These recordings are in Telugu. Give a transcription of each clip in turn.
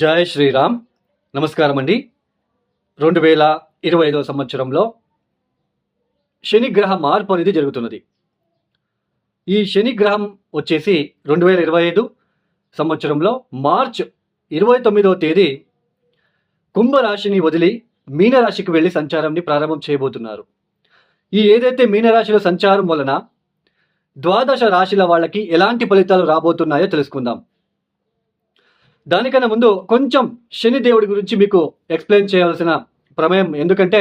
జై శ్రీరామ్. నమస్కారం అండి రెండు వేల ఇరవై ఐదవ సంవత్సరంలో శనిగ్రహ మార్పు అనేది జరుగుతున్నది. ఈ శనిగ్రహం వచ్చేసి రెండు వేల ఇరవై ఐదు సంవత్సరంలో మార్చ్ ఇరవై తొమ్మిదవ తేదీ కుంభరాశిని వదిలి మీనరాశికి వెళ్ళి సంచారాన్ని ప్రారంభం చేయబోతున్నారు. ఈ ఏదైతే మీనరాశిలో సంచారం వలన ద్వాదశ రాశిల వాళ్ళకి ఎలాంటి ఫలితాలు రాబోతున్నాయో తెలుసుకుందాం. దానికన్నా ముందు కొంచెం శని దేవుడి గురించి మీకు ఎక్స్ప్లెయిన్ చేయాల్సిన ప్రమేయం ఎందుకంటే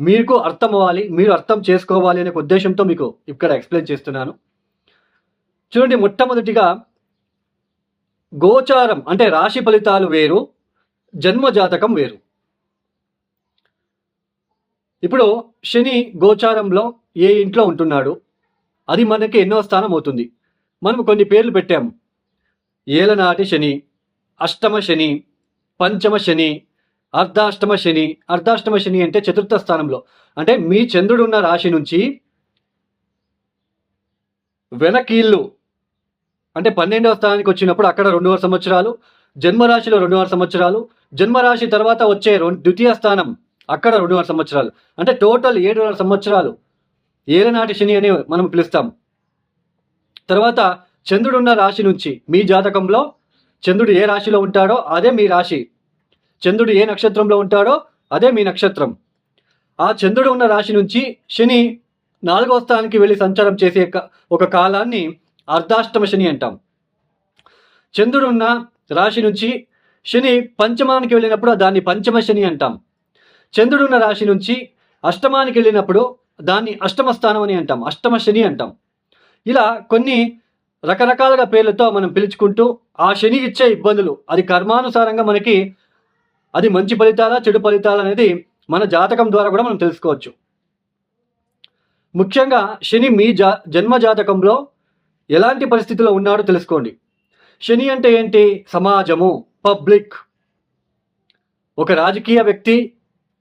మీకు అర్థం అవ్వాలి మీరు అర్థం చేసుకోవాలి అనే ఉద్దేశంతో మీకు ఇక్కడ ఎక్స్ప్లెయిన్ చేస్తున్నాను. చూడండి మొట్టమొదటిగా గోచారం అంటే రాశి ఫలితాలు వేరు జన్మ జాతకం వేరు. ఇప్పుడు శని గోచారంలో ఏ ఇంట్లో ఉంటున్నాడు? అది మనకి ఎన్నో స్థానం అవుతుంది. మనం కొన్ని పేర్లు పెట్టాము. ఏలనాటి శని అష్టమ శని పంచమ శని అర్ధాష్టమ శని. అర్ధాష్టమ శని అంటే చతుర్థ స్థానంలో. అంటే మీ చంద్రుడు ఉన్న రాశి నుంచి వెనకీళ్ళు అంటే పన్నెండవ స్థానానికి వచ్చినప్పుడు అక్కడ రెండున్నర సంవత్సరాలు జన్మరాశిలో రెండున్నర సంవత్సరాలు జన్మరాశి తర్వాత వచ్చే ద్వితీయ స్థానం అక్కడ రెండున్నర సంవత్సరాలు. అంటే టోటల్ ఏడున్నర సంవత్సరాలు. ఏలనాటి శని అని మనం పిలుస్తాం. తర్వాత చంద్రుడున్న రాశి నుంచి మీ జాతకంలో చంద్రుడు ఏ రాశిలో ఉంటాడో అదే మీ రాశి. చంద్రుడు ఏ నక్షత్రంలో ఉంటాడో అదే మీ నక్షత్రం. ఆ చంద్రుడు ఉన్న రాశి నుంచి శని నాలుగవ స్థానానికి వెళ్ళి సంచారం చేసే ఒక కాలాన్ని అర్ధాష్టమ శని అంటాం. చంద్రుడు ఉన్న రాశి నుంచి శని పంచమానికి వెళ్ళినప్పుడు దాన్ని పంచమ శని అంటాం. చంద్రుడు ఉన్న రాశి నుంచి అష్టమానికి వెళ్ళినప్పుడు దాన్ని అష్టమ స్థానం అని అంటాం. అష్టమ శని అంటాం. ఇలా కొన్ని రకరకాలుగా పేర్లతో మనం పిలుచుకుంటూ ఆ శని ఇచ్చే ఇబ్బందులు అది కర్మానుసారంగా మనకి అది మంచి ఫలితాలా చెడు ఫలితాలు అనేది మన జాతకం ద్వారా కూడా మనం తెలుసుకోవచ్చు. ముఖ్యంగా శని మీ జా జన్మ జాతకంలో ఎలాంటి పరిస్థితిలో ఉన్నాడో తెలుసుకోండి. శని అంటే ఏంటి? సమాజము పబ్లిక్. ఒక రాజకీయ వ్యక్తి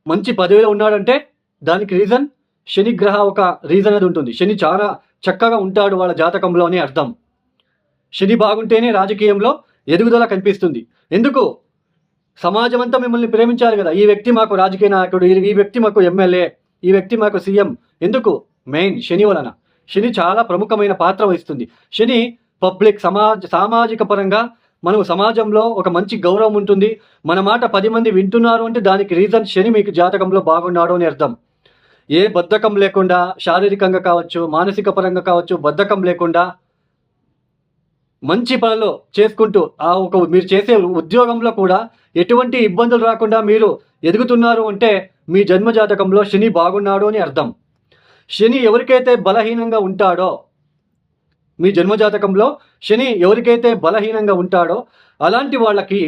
మంచి పదవిలో ఉన్నాడంటే దానికి రీజన్ శని గ్రహ ఒక రీజన్ అది ఉంటుంది. శని చాలా చక్కగా ఉంటాడు వాళ్ళ జాతకంలో అని అర్థం. శని బాగుంటేనే రాజకీయంలో ఎదుగుదల కనిపిస్తుంది. ఎందుకు? సమాజం అంతా మిమ్మల్ని ప్రేమించాలి కదా. ఈ వ్యక్తి మాకు రాజకీయ నాయకుడు ఈ- ఈ వ్యక్తి మాకు ఎమ్మెల్యే ఈ వ్యక్తి మాకు సీఎం. ఎందుకు? మెయిన్ శని వలన. శని చాలా ప్రముఖమైన పాత్ర వహిస్తుంది. శని పబ్లిక్ సమాజ సామాజిక పరంగా మనం సమాజంలో ఒక మంచి గౌరవం ఉంటుంది. మన మాట పది మంది వింటున్నారు అంటే దానికి రీజన్ శని మీకు జాతకంలో బాగున్నాడు అని అర్థం. ఏ బద్ధకం లేకుండా శారీరకంగా కావచ్చు మానసిక పరంగా కావచ్చు బద్ధకం లేకుండా మంచి పనులు చేసుకుంటూ ఆ ఒక మీరు చేసే ఉద్యోగంలో కూడా ఎటువంటి ఇబ్బందులు రాకుండా మీరు ఎదుగుతున్నారు అంటే మీ జన్మ జాతకంలో శని బాగున్నాడు అని అర్థం. శని ఎవరికైతే బలహీనంగా ఉంటాడో మీ జన్మ జాతకంలో శని ఎవరికైతే బలహీనంగా ఉంటాడో అలాంటి వాళ్ళకి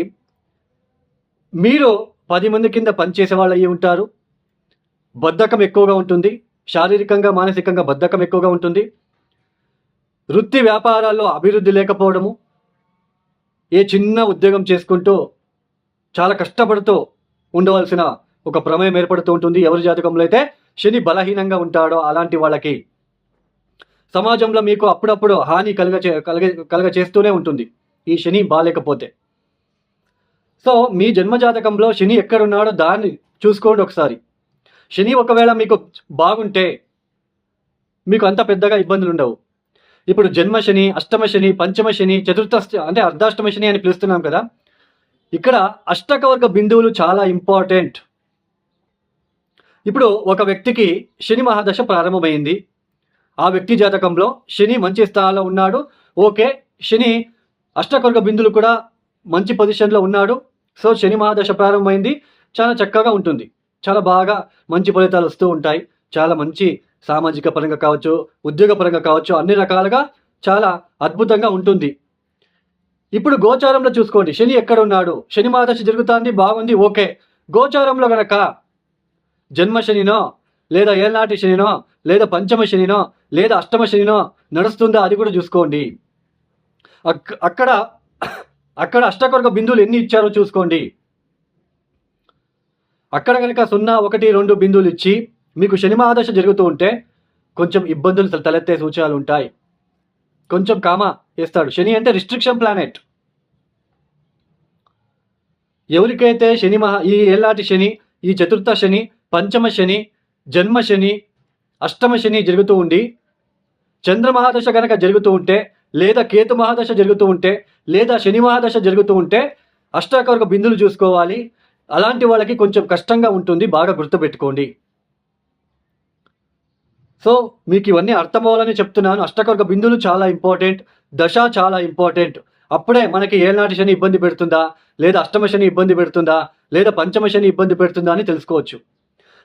మీరు పది మంది కింద పనిచేసే వాళ్ళు అయ్యి ఉంటారు. బద్ధకం ఎక్కువగా ఉంటుంది. శారీరకంగా మానసికంగా బద్ధకం ఎక్కువగా ఉంటుంది. వృత్తి వ్యాపారాల్లో అభివృద్ధి లేకపోవడము ఏ చిన్న ఉద్యోగం చేసుకుంటూ చాలా కష్టపడుతూ ఉండవలసిన ఒక ప్రమేయం ఏర్పడుతూ ఉంటుంది. ఎవరి జాతకంలో అయితే శని బలహీనంగా ఉంటాడో అలాంటి వాళ్ళకి సమాజంలో మీకు అప్పుడప్పుడు హాని కలుగ కలగ కలుగ చేస్తూనే ఉంటుంది. ఈ శని బాగాలేకపోతే సో మీ జన్మ జాతకంలో శని ఎక్కడున్నాడో దాన్ని చూసుకోండి ఒకసారి. శని ఒకవేళ మీకు బాగుంటే మీకు అంత పెద్దగా ఇబ్బందులు ఉండవు ఇప్పుడు జన్మ శని అష్టమ శని పంచమ శని చతుర్థ అంటే అర్ధాష్టమ శని అని పిలుస్తున్నాం కదా. ఇక్కడ అష్టకవర్గ బిందువులు చాలా ఇంపార్టెంట్. ఇప్పుడు ఒక వ్యక్తికి శని మహాదశ ప్రారంభమైంది. ఆ వ్యక్తి జాతకంలో శని మంచి స్థానంలో ఉన్నాడు. ఓకే శని అష్టకవర్గ బిందువులు కూడా మంచి పొజిషన్లో ఉన్నాడు. సో శని మహాదశ ప్రారంభమైంది. చాలా చక్కగా ఉంటుంది. చాలా బాగా మంచి ఫలితాలు వస్తూ ఉంటాయి. చాలా మంచి సామాజిక పరంగా కావచ్చు ఉద్యోగ పరంగా కావచ్చు అన్ని రకాలుగా చాలా అద్భుతంగా ఉంటుంది. ఇప్పుడు గోచారంలో చూసుకోండి. శని ఎక్కడ ఉన్నాడు శని మాదశ జరుగుతుంది బాగుంది ఓకే. గోచారంలో గనక జన్మ శనినో లేదా ఏనాటి శనినో లేదా పంచమ శనినో లేదా అష్టమ శనినో నడుస్తుందా అది కూడా చూసుకోండి. అక్- అక్కడ అక్కడ అష్టకొరక బిందువులు ఎన్ని ఇచ్చారో చూసుకోండి. అక్కడ కనుక సున్నా ఒకటి రెండు బిందువులు ఇచ్చి మీకు శని మహాదశ జరుగుతూ ఉంటే కొంచెం ఇబ్బందులు తలెత్తే సూచనలు ఉంటాయి. కొంచెం కామా వేస్తాడు శని అంటే రిస్ట్రిక్షన్ ప్లానెట్ ఎవరికైతే శని మహా ఈ ఏళ్ళాటి శని ఈ చతుర్థ శని పంచమ శని జన్మ శని అష్టమ శని జరుగుతూ ఉండి చంద్ర మహాదశ కనుక జరుగుతూ ఉంటే లేదా కేతు మహాదశ జరుగుతూ ఉంటే లేదా శని మహాదశ జరుగుతూ ఉంటే అష్టాకర్క బిందులు చూసుకోవాలి. అలాంటి వాళ్ళకి కొంచెం కష్టంగా ఉంటుంది. బాగా గుర్తుపెట్టుకోండి. సో మీకు ఇవన్నీ అర్థమవ్వాలని చెప్తున్నాను. అష్టకర్గ బిందులు చాలా ఇంపార్టెంట్. దశ చాలా ఇంపార్టెంట్. అప్పుడే మనకి ఏనాటి శని ఇబ్బంది పెడుతుందా? లేదా అష్టమ శని ఇబ్బంది పెడుతుందా? లేదా పంచమ శని ఇబ్బంది పెడుతుందా అని తెలుసుకోవచ్చు.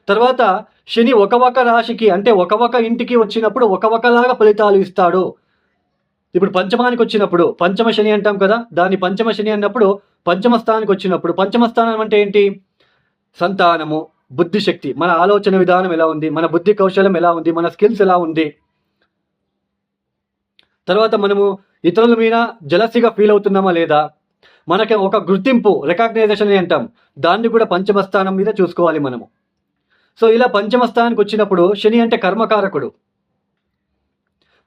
తర్వాత శని ఒక ఒక రాశికి అంటే ఒక ఒక ఇంటికి వచ్చినప్పుడు ఒక ఒకలాగా ఫలితాలు ఇస్తాడు. ఇప్పుడు పంచమానికి వచ్చినప్పుడు పంచమ శని అంటాం కదా? దాన్ని పంచమ శని అన్నప్పుడు పంచమ స్థానానికి వచ్చినప్పుడు పంచమ స్థానం అంటే ఏంటి? సంతానము. బుద్ధిశక్తి మన ఆలోచన విధానం ఎలా ఉంది మన బుద్ధి కౌశలం ఎలా ఉంది మన స్కిల్స్ ఎలా ఉంది. తర్వాత మనము ఇతరుల మీద జలసిగా ఫీల్ అవుతున్నామా లేదా? మనకి ఒక గుర్తింపు రికగ్నైజేషన్ అంటాం. దాన్ని కూడా పంచమ స్థానం మీద చూసుకోవాలి మనము. సో ఇలా పంచమ స్థానానికి వచ్చినప్పుడు శని అంటే కర్మకారకుడు.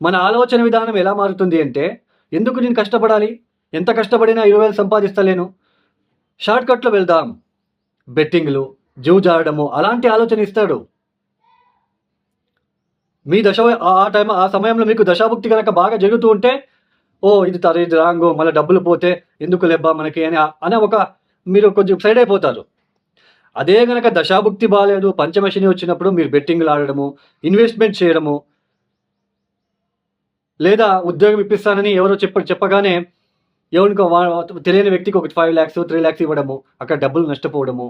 మన ఆలోచన విధానం ఎలా మారుతుంది అంటే ఎందుకు నేను కష్టపడాలి? ఎంత కష్టపడినా ఇరవై వేలు సంపాదిస్తలేను. షార్ట్కట్లో వెళ్దాం. బెట్టింగ్లు జూజాడము అలాంటి ఆలోచన ఇస్తాడు. మీ దశ ఆ టైం ఆ సమయంలో మీకు దశాభుక్తి కనుక బాగా జరుగుతూ ఉంటే ఓ ఇది తర ఇది రాంగు మళ్ళీ డబ్బులు పోతే ఎందుకు లెబ్బా మనకి అని అనే ఒక మీరు కొంచెం సైడ్ అయిపోతారు. అదే గనక దశాభుక్తి బాగాలేదు పంచమశని వచ్చినప్పుడు మీరు బెట్టింగ్లు ఆడడము ఇన్వెస్ట్మెంట్ చేయడము లేదా ఉద్యోగం ఇప్పిస్తానని ఎవరో చెప్ప చెప్పగానే ఎవరికో తెలియని వ్యక్తికి ఒక ఫైవ్ ల్యాక్స్ త్రీ ల్యాక్స్ ఇవ్వడము అక్కడ డబ్బులు నష్టపోవడము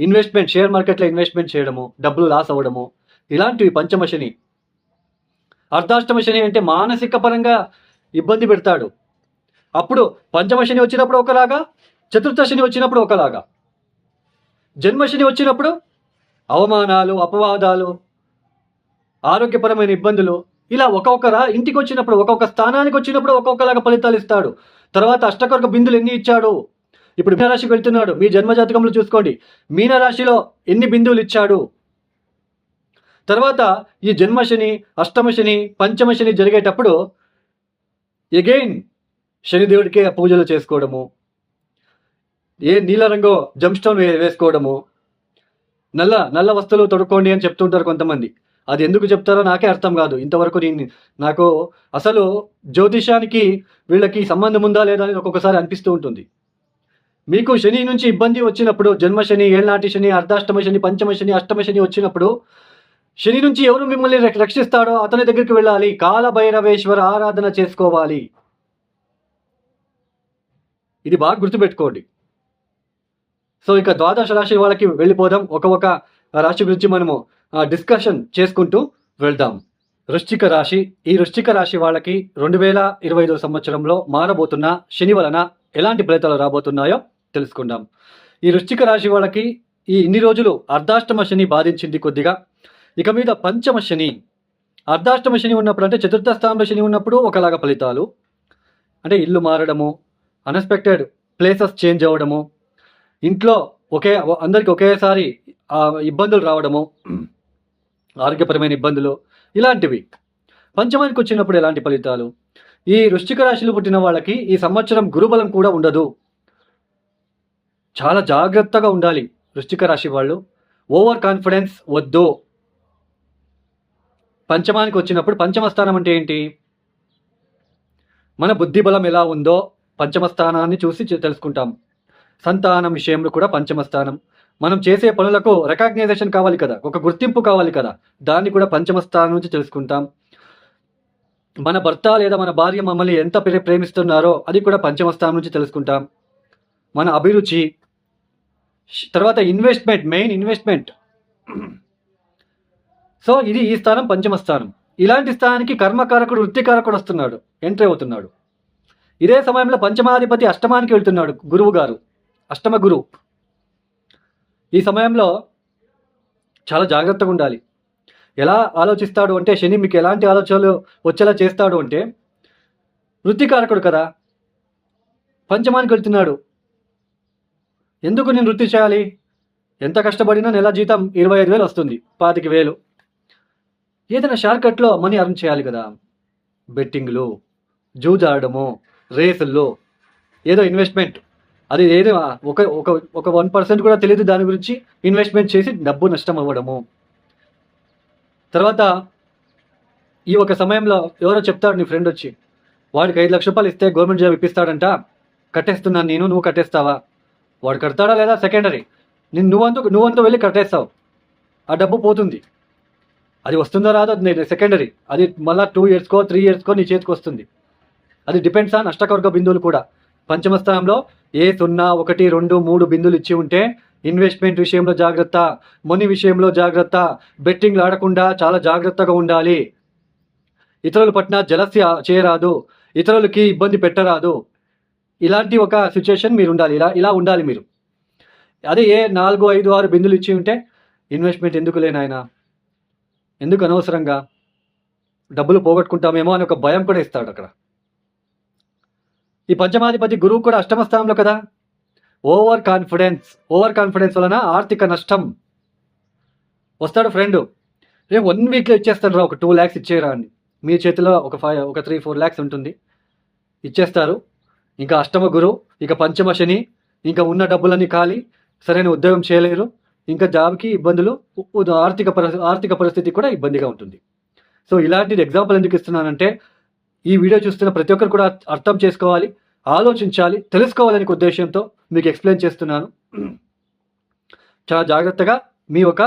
ఇన్వెస్ట్మెంట్ షేర్ మార్కెట్లో ఇన్వెస్ట్మెంట్ చేయడము డబ్బులు లాస్ అవ్వడము ఇలాంటివి పంచమ శని. అర్ధాష్టమ శని అంటే మానసిక పరంగా ఇబ్బంది పెడతాడు. అప్పుడు పంచమ శని వచ్చినప్పుడు ఒకలాగా చతుర్థ శని వచ్చినప్పుడు ఒకలాగా. జన్మశని వచ్చినప్పుడు అవమానాలు అపవాదాలు ఆరోగ్యపరమైన ఇబ్బందులు ఇలా ఒక్కొక్కరా ఇంటికి వచ్చినప్పుడు ఒక్కొక్క స్థానానికి వచ్చినప్పుడు ఒక్కొక్కలాగా ఫలితాలు ఇస్తాడు. తర్వాత అష్టకొరకు బిందులు ఎన్ని ఇచ్చాడు? ఇప్పుడు మీనరాశికి వెళ్తున్నాడు. మీ జన్మజాతకంలో చూసుకోండి. మీనరాశిలో ఎన్ని బిందువులు ఇచ్చాడు? తర్వాత ఈ జన్మశని అష్టమశని పంచమశని జరిగేటప్పుడు ఎగైన్ శనిదేవుడికే పూజలు చేసుకోవడము. ఏ నీల రంగు జమ్ స్టోన్ వే- వేసుకోవడము. నల్ల నల్ల వస్తువులు తొడుక్కోండి అని చెప్తుంటారు కొంతమంది. అది ఎందుకు చెప్తారో నాకే అర్థం కాదు. ఇంతవరకు నేను నాకు అసలు జ్యోతిషానికి వీళ్ళకి సంబంధం ఉందా లేదా అనేది ఒక్కొక్కసారి అనిపిస్తూ ఉంటుంది. మీకు శని నుంచి ఇబ్బంది వచ్చినప్పుడు జన్మశని ఏళ్ళనాటి శని అర్ధాష్టమ శని పంచమ శని అష్టమ శని వచ్చినప్పుడు శని నుంచి ఎవరు మిమ్మల్ని రక్షిస్తాడో అతని దగ్గరికి వెళ్ళాలి. కాలభైరవేశ్వర ఆరాధన చేసుకోవాలి. ఇది బాగా గుర్తుపెట్టుకోండి. సో ఇక ద్వాదశ రాశి వాళ్ళకి వెళ్ళిపోదాం. ఒక ఒక రాశి గురించి మనము డిస్కషన్ చేసుకుంటూ వెళ్దాం. వృశ్చిక రాశి ఈ వృశ్చిక రాశి వాళ్ళకి రెండు వేల ఇరవై ఐదవ సంవత్సరంలో మారబోతున్న శని వలన ఎలాంటి ఫలితాలు రాబోతున్నాయో తెలుసుకుందాం. ఈ వృశ్చిక రాశి వాళ్ళకి ఈ ఇన్ని రోజులు అర్ధాష్టమ శని బాధించింది కొద్దిగా. ఇక మీద పంచమ శని. అర్ధాష్టమ శని ఉన్నప్పుడు అంటే చతుర్థ స్థానంలో శని ఉన్నప్పుడు ఒకలాగా ఫలితాలు. అంటే ఇల్లు మారడము అన్ఎక్స్పెక్టెడ్ ప్లేసెస్ చేంజ్ అవ్వడము ఇంట్లో ఒకే అందరికి ఒకేసారి ఇబ్బందులు రావడము ఆరోగ్యపరమైన ఇబ్బందులు ఇలాంటివి. పంచమానికి వచ్చినప్పుడు ఎలాంటి ఫలితాలు? ఈ వృశ్చిక రాశిలో పుట్టిన వాళ్ళకి ఈ సంవత్సరం గురుబలం కూడా ఉండదు. చాలా జాగ్రత్తగా ఉండాలి వృశ్చిక రాశి వాళ్ళు. ఓవర్ కాన్ఫిడెన్స్ వద్దు. పంచమానికి వచ్చినప్పుడు పంచమ స్థానం అంటే ఏంటి? మన బుద్ధి బలం ఎలా ఉందో పంచమ స్థానాన్ని చూసి తెలుసుకుంటాం. సంతానం విషయంలో కూడా పంచమ స్థానం. మనం చేసే పనులకు రికగ్నైజేషన్ కావాలి కదా ఒక గుర్తింపు కావాలి కదా దాన్ని కూడా పంచమ స్థానం నుంచి తెలుసుకుంటాం. మన భర్త లేదా మన భార్య మమ్మల్ని ఎంత ప్రేమిస్తున్నారో అది కూడా పంచమ స్థానం నుంచి తెలుసుకుంటాం. మన అభిరుచి తర్వాత ఇన్వెస్ట్మెంట్ మెయిన్ ఇన్వెస్ట్మెంట్ సో ఇది ఈ స్థానం పంచమ స్థానం. ఇలాంటి స్థానానికి కర్మకారకుడు వృత్తికారకుడు వస్తున్నాడు. ఎంట్రీ అవుతున్నాడు. ఇదే సమయంలో పంచమాధిపతి అష్టమానికి వెళ్తున్నాడు గురువు గారు. అష్టమ గురువు ఈ సమయంలో చాలా జాగ్రత్తగా ఉండాలి. ఎలా ఆలోచిస్తాడు అంటే శని మీకు ఎలాంటి ఆలోచనలు వచ్చేలా చేస్తాడు అంటే వృత్తికారకుడు కదా పంచమానికి వెళ్తున్నాడు. ఎందుకు నేను వృత్తి చేయాలి? ఎంత కష్టపడినా నెల జీతం ఇరవై ఐదు వేలు వస్తుంది పాతిక వేలు. ఏదైనా షార్ట్కట్లో మనీ అర్న్ చేయాలి కదా. బెట్టింగ్లు జూజ్ ఆడడము రేసుల్లో ఏదో ఇన్వెస్ట్మెంట్. అది ఏదో ఒక ఒక ఒక వన్ పర్సెంట్ కూడా తెలియదు దాని గురించి ఇన్వెస్ట్మెంట్ చేసి డబ్బు నష్టం అవ్వడము. తర్వాత ఈ ఒక సమయంలో ఎవరో చెప్తాడు నీ ఫ్రెండ్ వచ్చి వాడికి ఐదు లక్ష రూపాయలు ఇస్తే గవర్నమెంట్ జాబ్ ఇప్పిస్తాడంట. కట్టేస్తున్నాను నేను నువ్వు కట్టేస్తావా? వాడు కడతాడా లేదా సెకండరీ నేను నువ్వంతా నువ్వంతా వెళ్ళి కట్టేస్తావు. ఆ డబ్బు పోతుంది. అది వస్తుందో రాదో? నేను సెకండరీ అది మళ్ళీ టూ ఇయర్స్కో త్రీ ఇయర్స్కో నీ చేతికి వస్తుంది. అది డిపెండ్స్ ఆన్ అష్టకవర్గ బిందువులు కూడా. పంచమ స్థానంలో ఏ సున్నా ఒకటి రెండు మూడు బిందులు ఇచ్చి ఉంటే ఇన్వెస్ట్మెంట్ విషయంలో జాగ్రత్త మనీ విషయంలో జాగ్రత్త బెట్టింగ్లు ఆడకుండా చాలా జాగ్రత్తగా ఉండాలి. ఇతరుల పట్ల జలస్య చేయరాదు ఇతరులకి ఇబ్బంది పెట్టరాదు. ఇలాంటి ఒక సిచ్యుయేషన్ మీరు ఉండాలి. ఇలా ఇలా ఉండాలి మీరు. అదే ఏ నాలుగు ఐదు ఆరు బిందులు ఇచ్చి ఉంటే ఇన్వెస్ట్మెంట్ ఎందుకు లేనాయన ఎందుకు అనవసరంగా? డబ్బులు పోగొట్టుకుంటామేమో అని ఒక భయం కూడా ఇస్తాడు అక్కడ. ఈ పంచమాధిపతి గురువు కూడా అష్టమ స్థానంలో కదా? ఓవర్ కాన్ఫిడెన్స్ ఓవర్ కాన్ఫిడెన్స్ వలన ఆర్థిక నష్టం. వస్తాడు ఫ్రెండ్ రేపు వన్ వీక్లో ఇచ్చేస్తాడు రా ఒక టూ ల్యాక్స్ ఇచ్చేయరా అని. మీ చేతిలో ఒక ఫైవ్ ఒక త్రీ ఫోర్ ల్యాక్స్ ఉంటుంది. ఇచ్చేస్తారు. ఇంకా అష్టమ గురు ఇక పంచమ శని ఇంకా ఉన్న డబ్బులన్నీ ఖాళీ సరైన ఉద్యోగం చేయలేరు ఇంకా జాబ్కి ఇబ్బందులు ఆర్థిక ఆర్థిక పరిస్థితి కూడా ఇబ్బందిగా ఉంటుంది. సో ఇలాంటిది ఎగ్జాంపుల్ ఎందుకు ఇస్తున్నానంటే ఈ వీడియో చూస్తున్న ప్రతి ఒక్కరు కూడా అర్థం చేసుకోవాలి ఆలోచించాలి తెలుసుకోవాలనే ఉద్దేశంతో మీకు ఎక్స్ప్లెయిన్ చేస్తున్నాను. చాలా జాగ్రత్తగా మీ యొక్క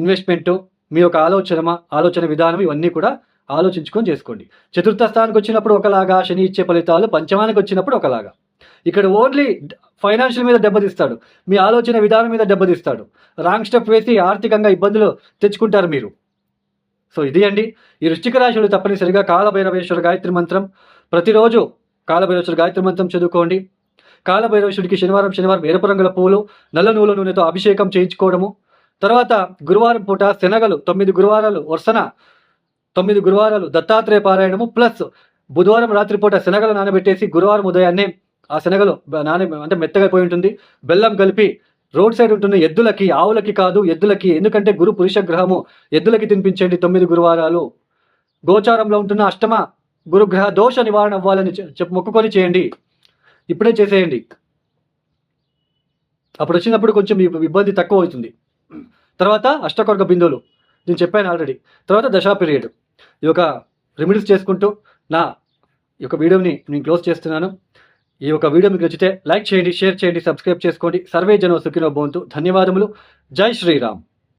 ఇన్వెస్ట్మెంటు మీ యొక్క ఆలోచన ఆలోచన విధానం ఇవన్నీ కూడా ఆలోచించుకొని చేసుకోండి. చతుర్థ స్థానానికి వచ్చినప్పుడు ఒకలాగా శని ఇచ్చే ఫలితాలు పంచమానికి వచ్చినప్పుడు ఒకలాగా. ఇక్కడ ఓన్లీ ఫైనాన్షియల్ మీద దెబ్బతీస్తాడు. మీ ఆలోచన విధానం మీద దెబ్బతీస్తాడు. రాంగ్ స్టెప్ వేసి ఆర్థికంగా ఇబ్బందులు తెచ్చుకుంటారు మీరు. సో ఇది అండి. ఈ వృష్టిక రాశులు తప్పనిసరిగా కాలభైరవేశ్వర గాయత్రి మంత్రం. ప్రతిరోజు కాలభైరవేశ్వర గాయత్రి మంత్రం చదువుకోండి. కాలభైరవేశ్వరుడికి శనివారం శనివారం ఎరుపు రంగుల పూలు నల్ల నూల నూనెతో అభిషేకం చేయించుకోవడము. తర్వాత గురువారం పూట శనగలు తొమ్మిది గురువారాలు వరుసన తొమ్మిది గురువారాలు దత్తాత్రేయ పారాయణము ప్లస్ బుధవారం రాత్రిపూట శనగలు నానబెట్టేసి గురువారం ఉదయాన్నే ఆ శనగలు నాన అంటే మెత్తగా పోయి ఉంటుంది. బెల్లం కలిపి రోడ్ సైడ్ ఉంటున్న ఎద్దులకి ఆవులకి కాదు ఎద్దులకి ఎందుకంటే గురు పురుష గ్రహము ఎద్దులకి తినిపించండి తొమ్మిది గురువారాలు. గోచారంలో ఉంటున్న అష్టమ గురుగ్రహ దోష నివారణ అవ్వాలని చె- చెప్పు మొక్కుకొని చేయండి. ఇప్పుడే చేసేయండి. అప్పుడు వచ్చినప్పుడు కొంచెం ఇబ్బంది తక్కువ అవుతుంది. తర్వాత అష్టకొర్గ బిందువులు. నేను చెప్పాను ఆల్రెడీ. తర్వాత దశా పీరియడ్. ఈ యొక్క రెమెడీస్ చేసుకుంటూ నా ఈ యొక్క వీడియోని నేను క్లోజ్ చేస్తున్నాను. ఈ యొక్క వీడియో మీకు నచ్చితే లైక్ చేయండి షేర్ చేయండి సబ్స్క్రైబ్ చేసుకోండి. సర్వే జనం సుఖినో బోంతు ధన్యవాదములు. జై శ్రీరామ్.